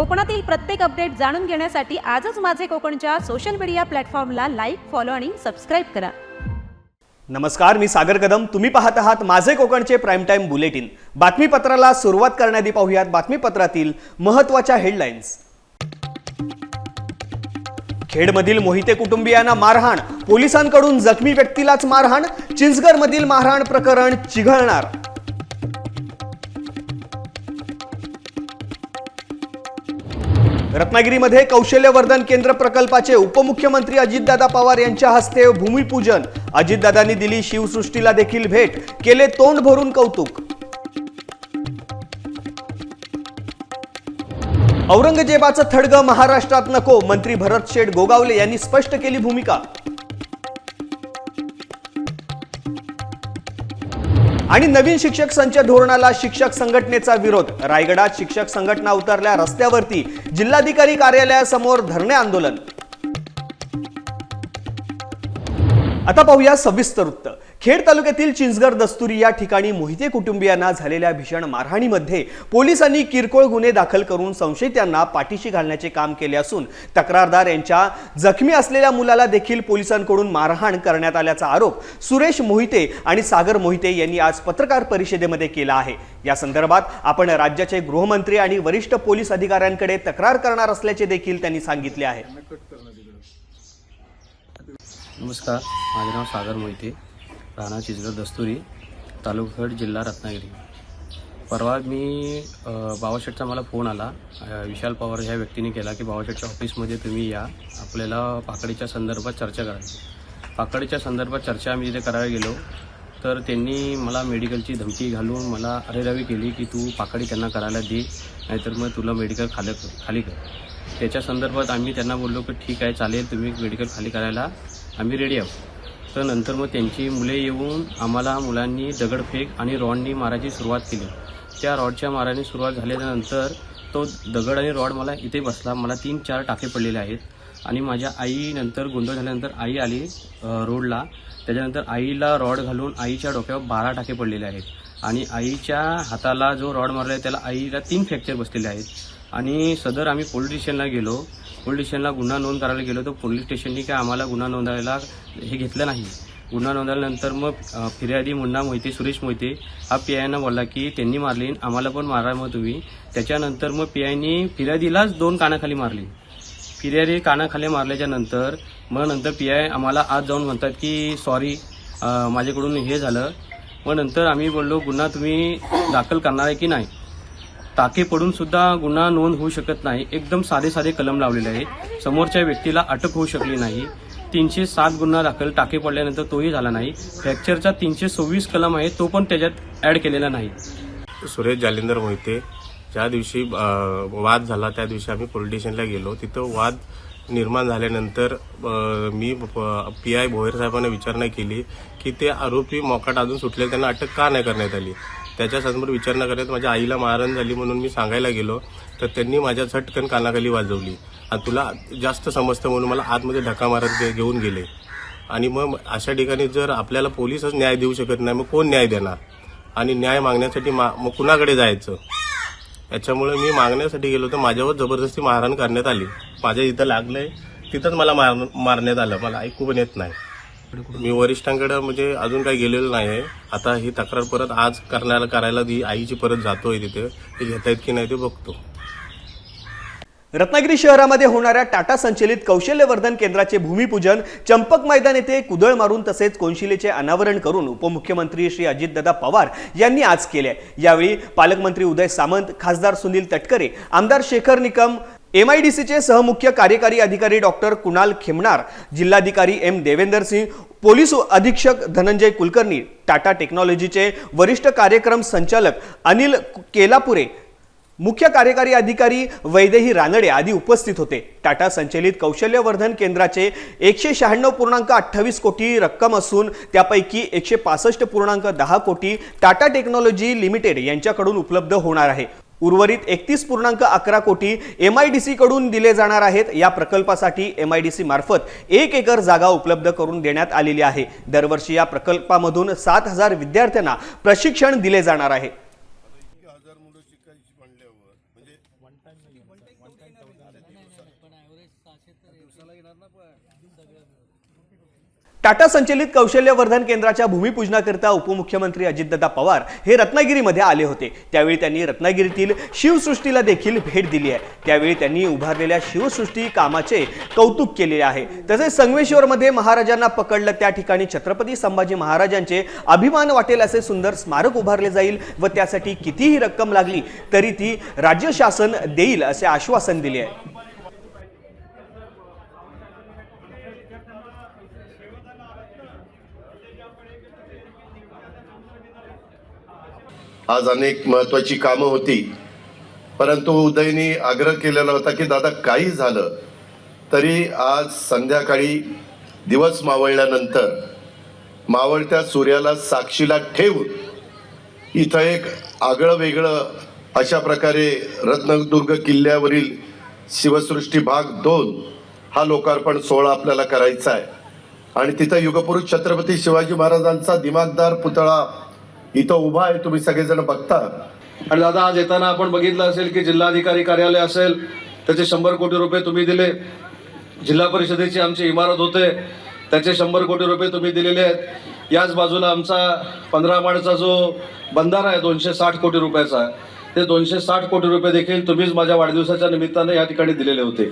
कोकणातील प्रत्येक अपडेट जाणून घेण्यासाठी आजच माझे कोकणच्या सोशल मीडिया प्लॅटफॉर्मला लाईक फॉलो आणि सबस्क्राईब करा. नमस्कार मी सागर कदम. तुम्ही पाहत आहात माझे कोकणचे प्राईम टाईम बुलेटिन बातमीपत्राला सुरुवात करण्याआधी पाहूयात बातमीपत्रातील महत्त्वाच्या हेडलाईन्स खेडमधील मोहिते कुटुंबियांना मारहाण. पोलिसांकडून जखमी व्यक्तीलाच मारहाण. चिंचगडमधील मारहाण प्रकरण चिघळणार. रत्नागिरीमध्ये कौशल्यवर्धन केंद्र प्रकल्पाचे उपमुख्यमंत्री अजितदादा पवार यांच्या हस्ते भूमिपूजन. अजितदादांनी दिली शिवसृष्टीला देखील भेट. केले तोंड भरून कौतुक. औरंगजेबाचं थडगं महाराष्ट्रात नको मंत्री भरत शेठ गोगावले यांनी स्पष्ट केली भूमिका. आणि नवीन शिक्षक संच धोरणाला शिक्षक संघटनेचा विरोध. रायगडात शिक्षक संघटना उतरल्या रस्त्यावरती. जिल्हाधिकारी कार्यालयासमोर धरणे आंदोलन. आता पाहूया सविस्तर वृत्त. खेड तालुक्यातील चिंचगड दस्तुरी या ठिकाणी मोहिते कुटुंबियांना झालेल्या भीषण मारहाणीमध्ये पोलिसांनी किरकोळ गुन्हे दाखल करून संशयितांना पाठीशी घालण्याचे काम केले असून तक्रारदार यांच्या जखमी असलेल्या मुलाला देखील पोलिसांकडून मारहाण करण्यात आल्याचा आरोप सुरेश मोहिते आणि सागर मोहिते यांनी आज पत्रकार परिषदेमध्ये केला आहे. या संदर्भात आपण राज्याचे गृहमंत्री आणि वरिष्ठ पोलीस अधिकाऱ्यांकडे तक्रार करणार असल्याचे देखील त्यांनी सांगितले आहे. नमस्कार. माझे नाव सागर मोहिते. राहणार चिचगड दस्तुरी तालुकागड जिल्हा रत्नागिरी. परवा मी अ, मला फोन आला. विशाल पवार ह्या व्यक्तीने केला की बाबाशेठच्या ऑफिसमध्ये तुम्ही या. आपल्याला पाकडीच्या संदर्भात चर्चा करायची पाकडीच्या संदर्भात चर्चा आम्ही तिथे करायला गेलो. तर त्यांनी मला मेडिकलची धमकी घालून मला अरेरावी केली की तू पाकडी त्यांना करायला दे नाहीतर मग तुला मेडिकल खाली खाली कर. त्याच्या संदर्भात आम्ही त्यांना बोललो की ठीक आहे चालेल तुम्ही मेडिकल खाली करायला. आम्ही रेडी आहोत. तर नंतर मग त्यांची मुले येऊन आम्हाला मुलांनी दगडफेक आणि रॉडनी मारायची सुरुवात केली. त्या रॉडच्या माराने सुरुवात झाल्यानंतर तो दगड आणि रॉड मला इथे बसला. मला तीन चार टाके पडलेले आहेत. आणि माझ्या आईनंतर गोंधळ झाल्यानंतर आई आली रोडला. त्याच्यानंतर आईला रॉड घालून आईच्या डोक्यावर बारा टाके पडलेले आहेत. आणि आईच्या हाताला जो रॉड मारला आहे त्याला आईला तीन फ्रॅक्चर बसलेले आहेत. आणि सदर आम्ही पोलीस स्टेशनला गेलो. पोलीस स्टेशनला गुन्हा नोंद करायला गेलो तर पोलीस स्टेशननी काय आम्हाला गुन्हा नोंदायला हे घेतलं नाही. गुन्हा नोंदवल्यानंतर मग फिर्यादी मुन्ना मोहिते सुरेश मोहिते हा पी आयना बोलला की त्यांनी मारली आम्हाला पण मारा मग तुम्ही. त्याच्यानंतर मग पी आयनी फिर्यादीलाच दोन कानाखाली मारली. फिर्यादी कानाखाली मारल्याच्या नंतर मग नंतर पी आय आम्हाला आज जाऊन म्हणतात की सॉरी माझ्याकडून हे झालं. मग नंतर आम्ही बोललो गुन्हा तुम्ही दाखल करणार आहे की नाही? टाके पडून सुद्धा गुन्हा नोंद होऊ शकत नाही. एकदम साधे साधे कलम लावलेले आहेत. समोरच्या व्यक्तीला अटक होऊ शकली नाही. तीनशे सात गुन्हा दाखल टाके पडल्यानंतर तोही झाला नाही. फ्रॅक्चरचा तीनशे सव्वीस कलम आहे तो पण त्याच्यात ऍड केलेला नाही. सुरेश जालिंदर मोहिते ज्या दिवशी वाद झाला त्या दिवशी आम्ही पोलीस स्टेशनला गेलो. तिथं वाद निर्माण झाल्यानंतर मी पी आय भोयर साहेबांना विचारणा केली की ते आरोपी मोकाट अजून सुटले त्यांना अटक का नाही करण्यात आली? त्याच्यासमोर विचारणा करण्यात माझ्या आईला मारहाण झाली म्हणून मी सांगायला गेलो तर त्यांनी माझ्या झटकन कानाखाली वाजवली. आणि तुला जास्त समजतं म्हणून मला आतमध्ये धक्का मारत गे- घेऊन गेले. आणि मग अशा ठिकाणी जर आपल्याला पोलीसच न्याय देऊ शकत नाही मग कोण न्याय देणार? आणि न्याय मागण्यासाठी मा मग कुणाकडे जायचं? याच्यामुळे मी मागण्यासाठी गेलो तर माझ्यावर जबरदस्ती मारहाण करण्यात आली. माझ्या इथं लागलंय तिथंच मला मार मारण्यात आलं. मला ऐकू पण येत नाही. मी वरिष्ठांकडे म्हणजे अजून काही गेलेलो नाही आहे आता ही तक्रार परत आज करण्याला करायला दी आईची परत जातोय तिथे. ते घेता येत की नाही ते बघतो. रत्नागिरी शहरामध्ये होणाऱ्या टाटा संचलित कौशल्यवर्धन केंद्राचे भूमिपूजन चंपक मैदान येथे कुदळ मारून तसेच कोनशिलेचे अनावरण करून उपमुख्यमंत्री श्री अजितदादा पवार यांनी आज केले. यावेळी पालकमंत्री उदय सामंत खासदार सुनील तटकरे आमदार Shekhar Nikam M I D सीचे सहमुख्य कार्यकारी अधिकारी डॉक्टर कुणाल खेमणार जिल्हाधिकारी एम देवेंदर सिंह पोलीस अधीक्षक धनंजय कुलकर्णी टाटा टेक्नॉलॉजीचे वरिष्ठ कार्यक्रम संचालक अनिल केलापुरे मुख्य कार्यकारी अधिकारी वैदेही रानडे आदी उपस्थित होते. टाटा संचलित कौशल्यवर्धन केंद्राचे एकशे शहाण्णव पूर्णांक अठ्ठावीस कोटी रक्कम असून त्यापैकी एकशे पासष्ट पूर्णांक दहा कोटी टाटा टेक्नॉलॉजी लिमिटेड यांच्याकडून उपलब्ध होणार आहे. उर्वरित एकतीस पूर्णांक अकरा कोटी एम आय डी सीकडून दिले जाणार आहेत. या प्रकल्पासाठी एम आय डी सी मार्फत एक एकर जागा उपलब्ध करून देण्यात आलेली आहे. दरवर्षी या प्रकल्पामधून सात हजार विद्यार्थ्यांना प्रशिक्षण दिले जाणार आहे हजार मुलं शिकायची म्हणल्यावर म्हणजे टाटा संचलित कौशल्यवर्धन केंद्राच्या भूमिपूजनाकरिता उपमुख्यमंत्री अजितदादा पवार हे रत्नागिरीमध्ये आले होते. त्यावेळी त्यांनी रत्नागिरीतील शिवसृष्टीला देखील भेट दिली आहे. त्यावेळी त्यांनी उभारलेल्या शिवसृष्टी कामाचे कौतुक केलेले आहे. तसेच संगमेश्वरमध्ये महाराजांना पकडलं त्या ठिकाणी छत्रपती संभाजी महाराजांचे अभिमान वाटेल असे सुंदर स्मारक उभारले जाईल व त्यासाठी कितीही रक्कम लागली तरी ती राज्य शासन देईल असे आश्वासन दिले आहे. आज अनेक महत्वाची कामं होती. परंतु उदयनी आग्रह केलेला होता की दादा काही झालं तरी आज संध्याकाळी दिवस मावळल्यानंतर मावळत्या सूर्याला साक्षीला ठेवून इथं एक आगळं वेगळं अशा प्रकारे रत्नदुर्ग किल्ल्यावरील शिवसृष्टी भाग दोन हा लोकार्पण सोहळा आपल्याला करायचा आहे. आणि तिथं युगपुरुष छत्रपती शिवाजी महाराजांचा दिमागदार पुतळा इथं उभा आहे तुम्ही सगळेजण बघता. आणि दादा आज येताना आपण बघितलं असेल की जिल्हाधिकारी कार्यालय असेल त्याचे शंभर कोटी रुपये तुम्ही दिले. जिल्हा परिषदेची आमची इमारत होते त्याचे शंभर कोटी रुपये तुम्ही दिलेले आहेत. याच बाजूला आमचा पंधरा माळचा जो बंधारा आहे दोनशे साठ कोटी रुपयाचा ते दोनशे साठ कोटी रुपये देखील तुम्हीच माझ्या वाढदिवसाच्या निमित्ताने या ठिकाणी दिलेले होते.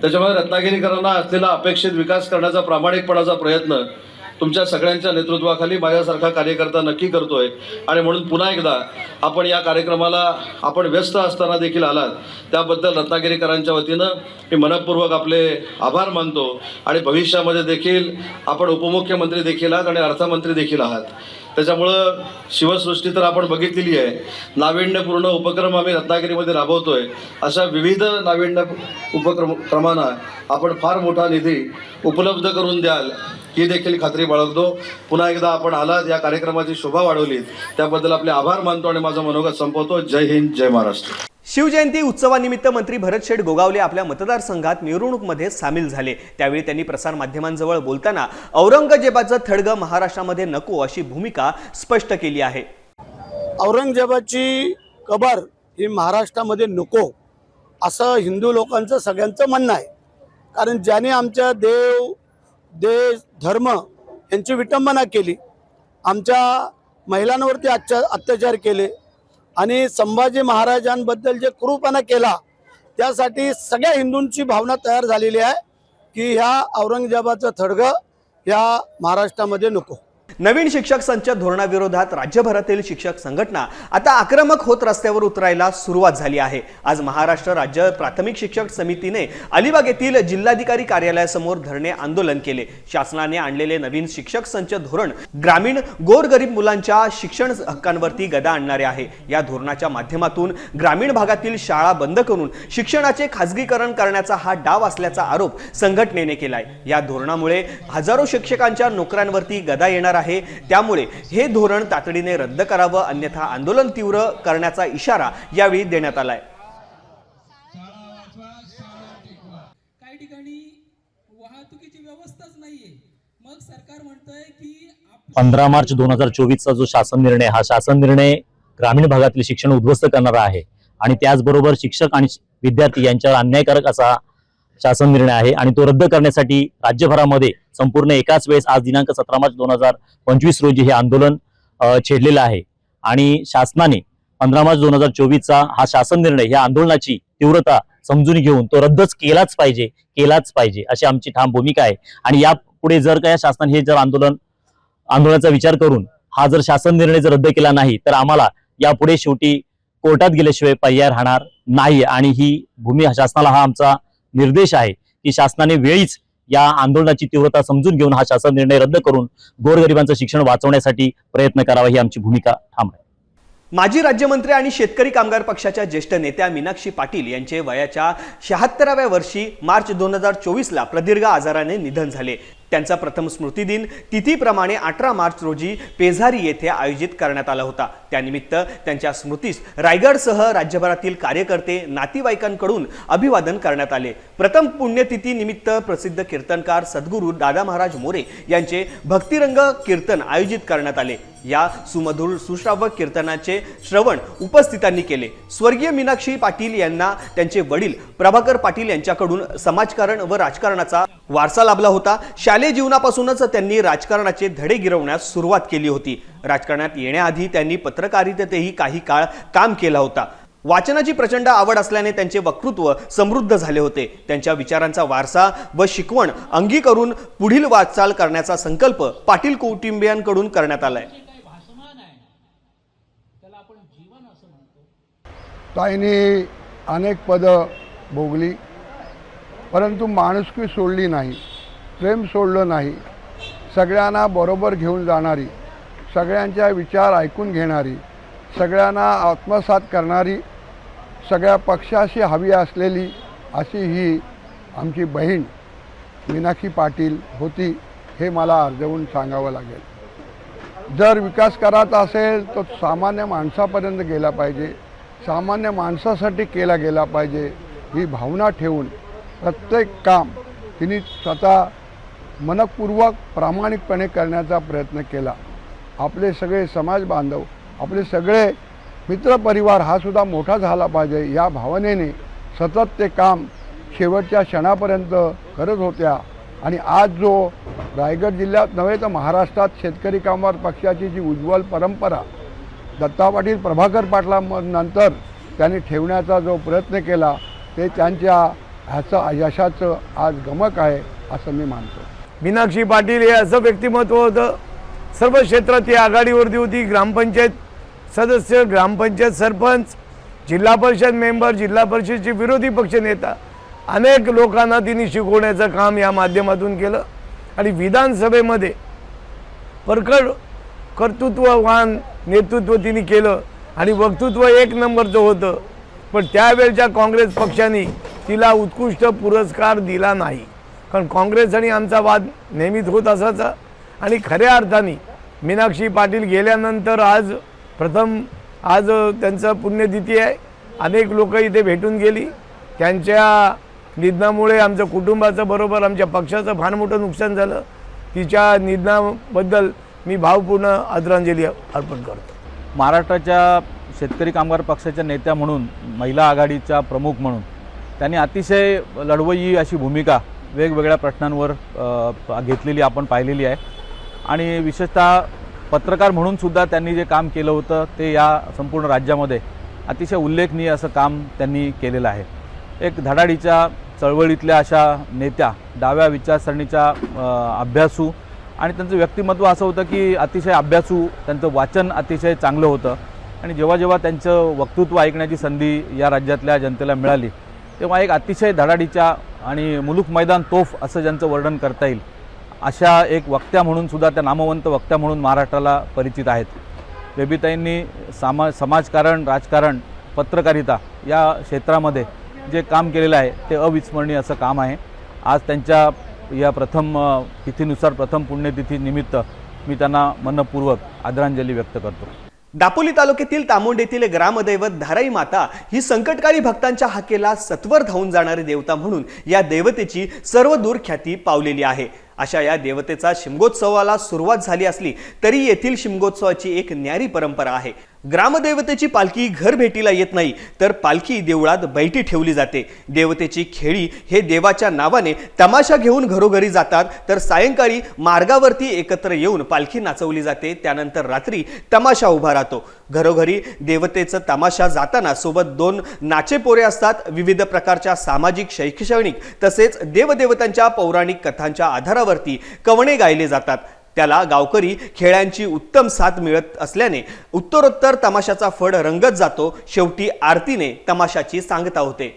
त्याच्यामुळे रत्नागिरीकरांना असलेला अपेक्षित विकास करण्याचा प्रामाणिकपणाचा प्रयत्न तुमच्या सगळ्यांच्या नेतृत्वाखाली माझ्यासारखा कार्यकर्ता नक्की करतोय. आणि म्हणून पुन्हा एकदा आपण या कार्यक्रमाला आपण व्यस्त असताना देखील आलात. त्याबद्दल रत्नागिरीकरांच्या वतीनं मी मनपूर्वक आपले आभार मानतो. आणि भविष्यामध्ये देखील आपण उपमुख्यमंत्री देखील आहात आणि अर्थमंत्री देखील आहात. त्याच्यामुळं शिवसृष्टी तर आपण बघितलेली आहे. नाविन्यपूर्ण उपक्रम आम्ही रत्नागिरीमध्ये राबवतोय. अशा विविध नाविन्य उपक्रम क्रमांना आपण फार मोठा निधी उपलब्ध करून द्याल. ही देखील खात्री बाळगतो. पुन्हा एकदा आपण आलात या कार्यक्रमाची शोभा वाढवलीत. त्याबद्दल आपले आभार मानतो आणि माझं मनोगत संपवतो. जय हिंद जय महाराष्ट्र. शिवजयंती उत्सवानिमित्त मंत्री भरत शेठ गोगावले आपल्या मतदारसंघात मिरवणूकमध्ये सामील झाले. त्यावेळी त्यांनी प्रसारमाध्यमांजवळ बोलताना औरंगजेबाचं थडगं महाराष्ट्रामध्ये नको अशी भूमिका स्पष्ट केली आहे. औरंगजेबाची कबर ही महाराष्ट्रामध्ये नको असं हिंदू लोकांचं सगळ्यांचं म्हणणं आहे. कारण ज्याने आमच्या देव देश धर्म यांची विटंबना केली. आमच्या महिलांवरती अत्या अत्याचार केले आणि संभाजी महाराजांबद्दल जे क्रूरपणा केला त्यासाठी सगळ्या हिंदूंची भावना तयार झालेली आहे की ह्या औरंगजेबाचं थडगं ह्या महाराष्ट्रामध्ये नको. नवीन शिक्षक संच धोरणाविरोधात राज्यभरातील शिक्षक संघटना आता आक्रमक होत रस्त्यावर उतरायला सुरुवात झाली आहे. आज महाराष्ट्र राज्य प्राथमिक शिक्षक समितीने अलिबाग येथील जिल्हाधिकारी कार्यालयासमोर धरणे आंदोलन केले. शासनाने आणलेले नवीन शिक्षक संच धोरण ग्रामीण गोरगरीब मुलांच्या शिक्षण हक्कांवरती गदा आणणारे आहे. या धोरणाच्या माध्यमातून ग्रामीण भागातील शाळा बंद करून शिक्षणाचे खासगीकरण करण्याचा हा डाव असल्याचा आरोप संघटनेने केलाय. या धोरणामुळे हजारो शिक्षकांच्या नोकऱ्यांवरती गदा येणार आहे. त्यामुळे हे धोरण तातडीने रद्द करावं अन्यथा आंदोलन तीव्र करण्याचा इशारा यावेळी देण्यात आलाय. काही ठिकाणी वाहतुकीची व्यवस्थाच नाहीये. मग सरकार म्हणतंय की पंधरा मार्च दोन हजार चोवीसचा जो शासन निर्णय हा शासन निर्णय ग्रामीण भागातील शिक्षण उद्ध्वस्त करणारा आहे. आणि त्याचबरोबर शिक्षक आणि विद्यार्थी यांच्यावर अन्यायकारक असा शासन निर्णय आहे आणि तो रद्द करण्यासाठी राज्यभरामध्ये संपूर्ण एकाच वेळेस आज दिनांक सतरा मार्च दोन हजार पंचवीस रोजी हे आंदोलन छेडलेलं आहे. आणि शासनाने पंधरा मार्च दोन हजार चोवीसचा हा शासन निर्णय या आंदोलनाची तीव्रता समजून घेऊन तो रद्दच केलाच पाहिजे केलाच पाहिजे अशी आमची ठाम भूमिका आहे. आणि यापुढे जर का या शासनाने हे जर आंदोलन आंदोलनाचा विचार करून हा जर शासन निर्णय जर रद्द केला नाही तर आम्हाला यापुढे शेवटी कोर्टात गेल्याशिवाय पर्याय राहणार नाही आणि ही भूमी शासनाला हा आमचा निर्देश आहे की शासनाने वेळीच या आंदोलनाची तीव्रता समजून घेऊन हा शासन निर्णय रद्द करून गोरगरिबांचं शिक्षण वाचवण्यासाठी प्रयत्न करावा ही आमची भूमिका ठाम आहे. माजी राज्यमंत्री आणि शेतकरी कामगार पक्षाच्या ज्येष्ठ नेत्या मीनाक्षी पाटील यांचे वयाच्या शहात्तराव्या वर्षी मार्च दोन हजार चोवीसला प्रदीर्घ आजाराने निधन झाले. त्यांचा प्रथम स्मृतिदिन तिथीप्रमाणे अठरा मार्च रोजी पेझारी येथे आयोजित करण्यात आला होता. त्यानिमित्त त्यांच्या स्मृतीस रायगडसह राज्यभरातील कार्यकर्ते नातेवाईकांकडून अभिवादन करण्यात आले. प्रथम पुण्यतिथी निमित्त प्रसिद्ध कीर्तनकार सद्गुरू दादा महाराज मोरे यांचे भक्तिरंग कीर्तन आयोजित करण्यात आले. या सुमधुर सुश्रावक कीर्तनाचे श्रवण उपस्थितांनी केले. स्वर्गीय मीनाक्षी पाटील यांना त्यांचे वडील प्रभाकर पाटील यांच्याकडून समाजकारण व राजकारणाचा वारसा लाभला होता. शालेय जीवनापासूनच त्यांनी राजकारणाचे धडे गिरवण्यास सुरुवात केली होती. राजकारणात येण्याआधी त्यांनी पत्रकारितेतही काही काळ काम केला होता. वाचनाची प्रचंड आवड असल्याने त्यांचे वक्तृत्व समृद्ध झाले होते. त्यांच्या विचारांचा वारसा व शिकवण अंगी करून पुढील वाटचाल करण्याचा संकल्प पाटील कुटुंबियांकडून करण्यात आलाय. ताईने अनेक पदं भोगली परंतु माणुसकी सोडली नाही प्रेम सोडलं नाही सगळ्यांना बरोबर घेऊन जाणारी सगळ्यांच्या विचार ऐकून घेणारी सगळ्यांना आत्मसात करणारी सगळ्या पक्षाशी हवी असलेली अशी ही आमची बहीण मीनाक्षी पाटील होती हे मला अर्जवून सांगावं लागेल. जर विकास करायचा असेल तर सामान्य माणसापर्यंत गेला पाहिजे. सामान्य माणसासाठी केला गेला पाहिजे ही भावना ठेवून प्रत्येक काम तिने स्वतः मनपूर्वक प्रामाणिकपणे करण्याचा प्रयत्न केला. आपले सगळे समाज बांधव आपले सगळे मित्रपरिवार हा सुद्धा मोठा झाला पाहिजे या भावनेने सतत ते काम शेवटच्या क्षणापर्यंत करत होत्या. आणि आज जो रायगड जिल्ह्यात नव्हे तर महाराष्ट्रात शेतकरी कामगार पक्षाची जी उज्ज्वल परंपरा दत्ता पाटील प्रभाकर पाटला नंतर त्यांनी ठेवण्याचा जो प्रयत्न केला ते त्यांच्या ह्याचं यशाचं आज गमक आहे असं मी मानतो. मीनाक्षी पाटील हे असं व्यक्तिमत्व होतं सर्व क्षेत्रात ती आघाडीवरती होती. ग्रामपंचायत सदस्य ग्रामपंचायत सरपंच जिल्हा परिषद मेंबर जिल्हा परिषदचे विरोधी पक्षनेता अनेक लोकांना तिने शिकवण्याचं काम या माध्यमातून केलं. आणि विधानसभेमध्ये परकड कर्तृत्ववान नेतृत्व तिने केलं. आणि वक्तृत्व एक नंबरचं होतं. पण त्यावेळच्या काँग्रेस पक्षाने तिला उत्कृष्ट पुरस्कार दिला नाही. कारण काँग्रेस आणि आमचा वाद नेहमीच होत असायचा. आणि खऱ्या अर्थाने मीनाक्षी पाटील गेल्यानंतर आज प्रथम आज त्यांचं पुण्यतिथी आहे. अनेक लोक इथे भेटून गेली. त्यांच्या निधनामुळे आमचं कुटुंबाचं बरोबर आमच्या पक्षाचं फार मोठं नुकसान झालं. तिच्या निधनाबद्दल मी भावपूर्ण आदरांजली अर्पण करतो. महाराष्ट्राच्या शेतकरी कामगार पक्षाच्या नेत्या म्हणून महिला आघाडीच्या प्रमुख म्हणून त्यांनी अतिशय लढवयी अशी भूमिका वेगवेगळ्या प्रश्नांवर घेतलेली आपण पाहिलेली आहे. आणि विशेषतः पत्रकार म्हणून सुद्धा त्यांनी जे काम केलं होतं ते या संपूर्ण राज्यामध्ये अतिशय उल्लेखनीय असं काम त्यांनी केलेलं आहे. एक धडाडीच्या चळवळीतल्या अशा नेत्या डाव्या विचारसरणीच्या अभ्यासू आणि त्यांचं व्यक्तिमत्व असं होतं की अतिशय अभ्यासू त्यांचं वाचन अतिशय चांगलं होतं आणि जेव्हा जेव्हा त्यांचं वक्तृत्व ऐकण्याची संधी या राज्यातल्या जनतेला मिळाली तेव्हा एक अतिशय धडाडीच्या आणि मुलूक मैदान तोफ असं ज्यांचं वर्णन करता येईल अशा एक वक्त्या म्हणून सुद्धा त्या नामवंत वक्त्या म्हणून महाराष्ट्राला परिचित आहेत. बेबीताईंनी सामा समाजकारण राजकारण पत्रकारिता या क्षेत्रामध्ये जे काम केलेलं आहे ते अविस्मरणीय असं काम आहे. आज त्यांच्या या प्रथम तिथीनुसार प्रथम पुण्यतिथी निमित्त मी त्यांना मनपूर्वक आदरांजली व्यक्त करतो. दापोली तालुक्यातील तामोंड येथील ग्रामदैवत धाराई माता ही संकटकाळी भक्तांच्या हाकेला सत्वर धावून जाणारी देवता म्हणून या देवतेची सर्व दूर ख्याती पावलेली आहे. अशा या देवतेचा शिमगोत्सवाला सुरुवात झाली असली तरी येथील शिमगोत्सवाची एक न्यारी परंपरा आहे. ग्रामदेवतेची पालखी घर भेटीला येत नाही तर पालखी देवळात बैठी ठेवली जाते. देवतेची खेळी हे देवाच्या नावाने तमाशा घेऊन घरोघरी जातात तर सायंकाळी मार्गावरती एकत्र येऊन पालखी नाचवली जाते. त्यानंतर रात्री तमाशा उभा राहतो. घरोघरी देवतेचं तमाशा जाताना सोबत दोन नाचे पोरे असतात. विविध प्रकारच्या सामाजिक शैक्षणिक तसेच देवदेवतांच्या पौराणिक कथांच्या आधारावरती कवणे गायले जातात. त्याला गावकरी खेळ्यांची उत्तम साथ मिळत असल्याने उत्तरोत्तर तमाशाचा फड रंगत जातो. शेवटी आरतीने तमाशाची सांगता होते.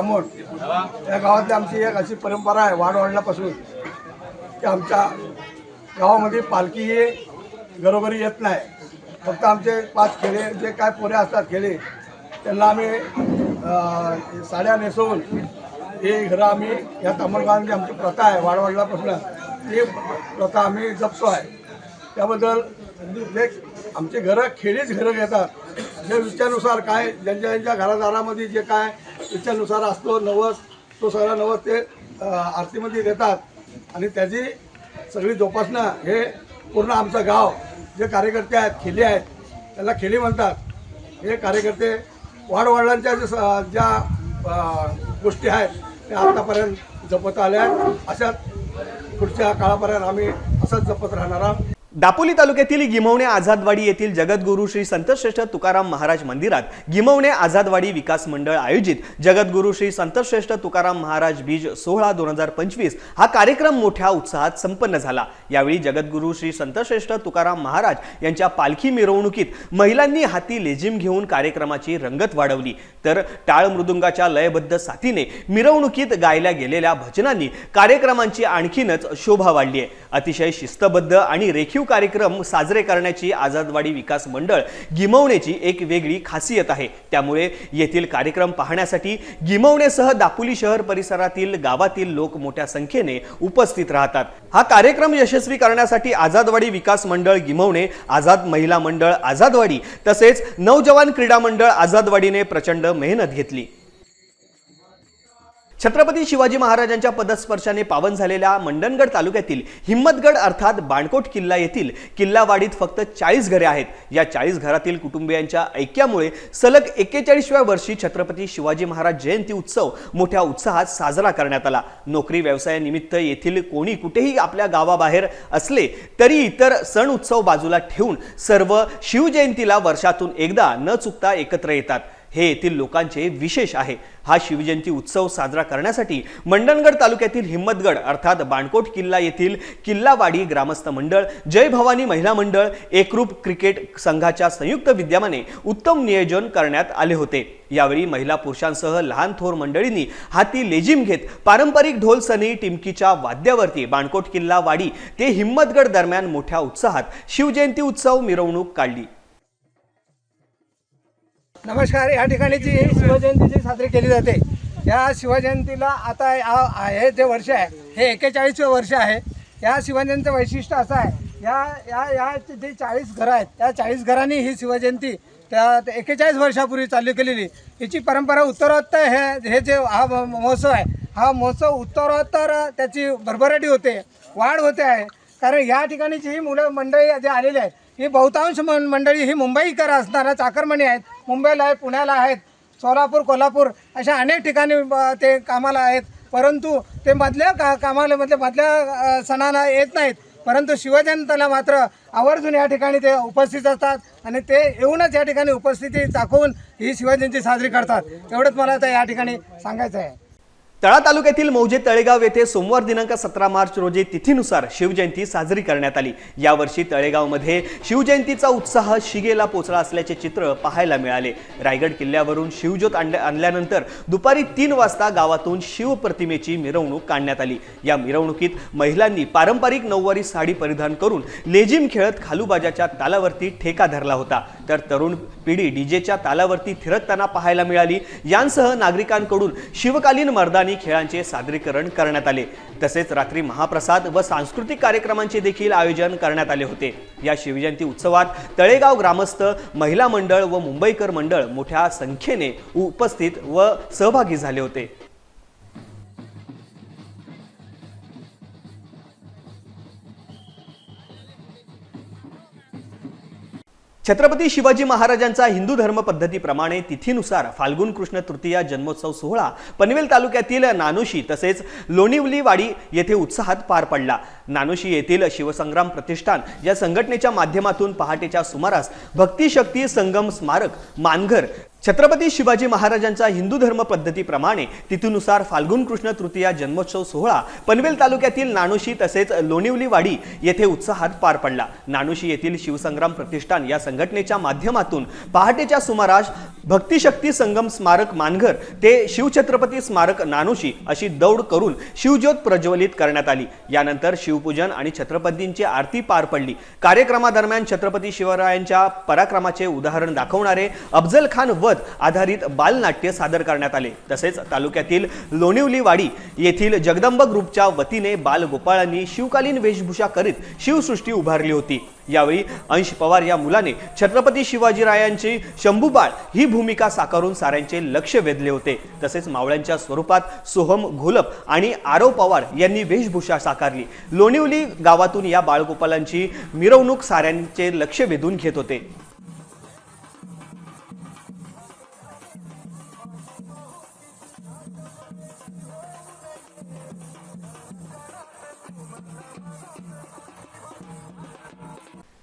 म्हणजे तामोड या गावातली आमची एक अशी परंपरा आहे वाडवडिलापासून की आमच्या गावामध्ये पालखी ही घरोघरी येत नाही. फक्त आमचे पाच खेळे जे काय पोरे असतात खेळे त्यांना आम्ही साड्या नेसवून हे घरं आम्ही या तामणगावांची आमची प्रथा आहे वाढवडल्यापासून ती प्रथा आम्ही जपतो आहे. त्याबद्दल जे आमची घरं खेळीच घरं घेतात. जे विचारानुसार काय ज्यांच्या ज्यांच्या घरादारामध्ये जे काय इच्छेनुसार असतो नवस तो सगळा नवस ते आरतीमध्ये देतात. आणि त्याची सगळी जोपासना हे पूर्ण आमचं गाव जे कार्यकर्ते आहेत खेली आहेत त्याला खेली म्हणतात. हे कार्यकर्ते वाडवडिलांच्या स- ज्या गोष्टी आहेत त्या आतापर्यंत जपत आल्या आहेत. अशाच पुढच्या काळापर्यंत आम्ही असंच जपत राहणार आहोत. दापोली तालुक्यातील गिमवणे आझादवाडी येथील जगद्गुरू श्री संतश्रेष्ठ तुकाराम महाराज मंदिरात गिमवणे आझादवाडी विकास मंडळ आयोजित जगद्गुरू श्री संतश्रेष्ठ तुकाराम महाराज बीज सोहळा दोन हजार पंचवीस हा कार्यक्रम मोठ्या उत्साहात संपन्न झाला. यावेळी जगद्गुरू श्री संतश्रेष्ठ तुकाराम महाराज यांच्या पालखी मिरवणुकीत महिलांनी हाती लेझिम घेऊन कार्यक्रमाची रंगत वाढवली. तर टाळ मृदुंगाच्या लयबद्ध साथीने मिरवणुकीत गायल्या गेलेल्या भजनांनी कार्यक्रमांची आणखीनच शोभा वाढली आहे. अतिशय शिस्तबद्ध आणि रेखीव कार्यक्रम साजरे करण्याची आझादवाडी विकास मंडळ गिमवण्याची एक वेगळी खासियत आहे. त्यामुळे येथील कार्यक्रम पाहण्यासाठी गिमवणेसह दापोली शहर परिसरातील गावातील लोक मोठ्या संख्येने उपस्थित राहतात. हा कार्यक्रम यशस्वी करण्यासाठी आझादवाडी विकास मंडळ गिमवणे आझाद महिला मंडळ आझादवाडी तसेच नौजवान क्रीडा मंडळ आझादवाडीने प्रचंड मेहनत घेतली. छत्रपती शिवाजी महाराजांच्या पदस्पर्शाने पावन झालेल्या मंडणगड तालुक्यातील हिम्मतगड अर्थात बाणकोट किल्ला येथील किल्लावाडीत फक्त चाळीस घरे आहेत. या चाळीस घरातील कुटुंबियांच्या ऐक्यामुळे सलग एक्केचाळीसव्या वर्षी छत्रपती शिवाजी महाराज जयंती उत्सव मोठ्या उत्साहात साजरा करण्यात आला. नोकरी व्यवसायानिमित्त येथील कोणी कुठेही आपल्या गावाबाहेर असले तरी इतर सण उत्सव बाजूला ठेवून सर्व शिवजयंतीला वर्षातून एकदा न चुकता एकत्र येतात. हे येथील लोकांचे विशेष आहे. हा शिवजयंती उत्सव साजरा करण्यासाठी मंडणगड तालुक्यातील हिंमतगड अर्थात बाणकोट किल्ला येथील किल्लावाडी ग्रामस्थ मंडळ जय भवानी महिला मंडळ एकरूप क्रिकेट संघाच्या संयुक्त विद्यमाने उत्तम नियोजन करण्यात आले होते. यावेळी महिला पुरुषांसह लहान थोर मंडळींनी हाती लेजिम घेत पारंपरिक ढोलसनी टिमकीच्या वाद्यावरती बाणकोट किल्ला वाडी ते हिंमतगड दरम्यान मोठ्या उत्साहात शिवजयंती उत्सव मिरवणूक काढली. नमस्कार या ठिकाणी जी शिवजयंती साजरी केली जाते या शिवजयंतीला आता हे जे वर्ष आहे हे एक्केचाळीसवे वर्ष आहे. या शिवजयंतीचं वैशिष्ट्य असं आहे या या या जे चाळीस घरं आहेत त्या चाळीस घरांनी ही शिवजयंती त्या एक्केचाळीस वर्षापूर्वी चालू केलेली. हिची परंपरा उत्तरोत्तर हे हे जे हा म- महोत्सव आहे हा महोत्सव उत्तरोत्तर त्याची भरभराटी होते वाढ होते आहे. कारण या ठिकाणीची ही मुलं मंडळी जे आलेली आहेत ही बहुतांश मंडळी ही मुंबईकर असणाऱ्या चाकरमणी आहेत. मुंबईला आहे पुण्याला आहेत सोलापूर कोल्हापूर अशा अनेक ठिकाणी ते कामाला आहेत. परंतु ते मधल्या का कामाला म्हणजे मधल्या सणाला येत नाहीत. परंतु शिवजयंतीला मात्र आवर्जून या ठिकाणी ते उपस्थित असतात आणि ते येऊनच या ठिकाणी उपस्थिती दाखवून ही शिवजयंती साजरी करतात. एवढंच मला आता या ठिकाणी सांगायचं आहे. तळा तालुक्यातील मौजे तळेगाव येथे सोमवार दिनांक सतरा मार्च रोजी तिथीनुसार शिवजयंती साजरी करण्यात आली. यावर्षी तळेगावमध्ये शिवजयंतीचा उत्साह शिगेला पोचला असल्याचे चित्र पाहायला मिळाले. रायगड किल्ल्यावरून शिवज्योत आणल्या आणल्यानंतर दुपारी तीन वाजता गावातून शिवप्रतिमेची मिरवणूक काढण्यात आली. या मिरवणुकीत महिलांनी पारंपरिक नऊवारी साडी परिधान करून लेझिम खेळत खालूबाजाच्या तालावरती ठेका धरला होता. तर तरुण पिढी डीजेच्या तालावरती थिरकताना पाहायला मिळाली. यांसह नागरिकांकडून शिवकालीन मर्दानी खेळांचे सादरीकरण करण्यात आले. तसेच रात्री महाप्रसाद व सांस्कृतिक कार्यक्रमांचे देखील आयोजन करण्यात आले होते. या शिवजयंती उत्सवात तळेगाव ग्रामस्थ महिला मंडळ व मुंबईकर मंडळ मोठ्या संख्येने उपस्थित व सहभागी झाले होते. छत्रपती शिवाजी महाराजांचा हिंदू धर्म पद्धतीप्रमाणे तिथीनुसार फाल्गुन कृष्ण तृतीया जन्मोत्सव सोहळा पनवेल तालुक्यातील नानोशी तसेच लोणिवलीवाडी येथे उत्साहात पार पडला. नानोशी येथील शिवसंग्राम प्रतिष्ठान या संघटनेच्या माध्यमातून पहाटेच्या सुमारास भक्तिशक्ती संगम स्मारक मानघर छत्रपती शिवाजी महाराजांच्या हिंदू धर्म पद्धतीप्रमाणे तिथीनुसार फाल्गुन कृष्ण तृतीया जन्मोत्सव सोहळा पनवेल तालुक्यातील नाणोशी तसेच लोणिवलीवाडी येथे उत्साहात पार पडला. नाणोशी येथील शिवसंग्राम प्रतिष्ठान या संघटनेच्या माध्यमातून पहाटेच्या सुमारास भक्तिशक्ती संगम स्मारक मानघर ते शिवछत्रपती स्मारक नाणोशी अशी दौड करून शिवज्योत प्रज्वलित करण्यात आली. यानंतर शिवपूजन आणि छत्रपतींची आरती पार पडली. कार्यक्रमादरम्यान छत्रपती शिवरायांच्या पराक्रमाचे उदाहरण दाखवणारे अफजल खान वध आधारित बालनाट्य सादर करण्यात आले. तसेच तालुक्यातील लोणिवलीवाडी येथील जगदंब ग्रुपच्या वतीने बालगोपाळांनी शिवकालीन वेशभूषा करीत शिवसृष्टी उभारली होती. यावेळी अंश पवार या मुलाने छत्रपती शिवाजीरायांची शंभूबाळ ही भूमिका साकारून साऱ्यांचे लक्ष वेधले होते. तसेच मावळ्यांच्या स्वरूपात सोहम घोलप आणि आरव पवार यांनी वेशभूषा साकारली. लोणिवली गावातून या बाळगोपालांची मिरवणूक साऱ्यांचे लक्ष वेधून घेत होते.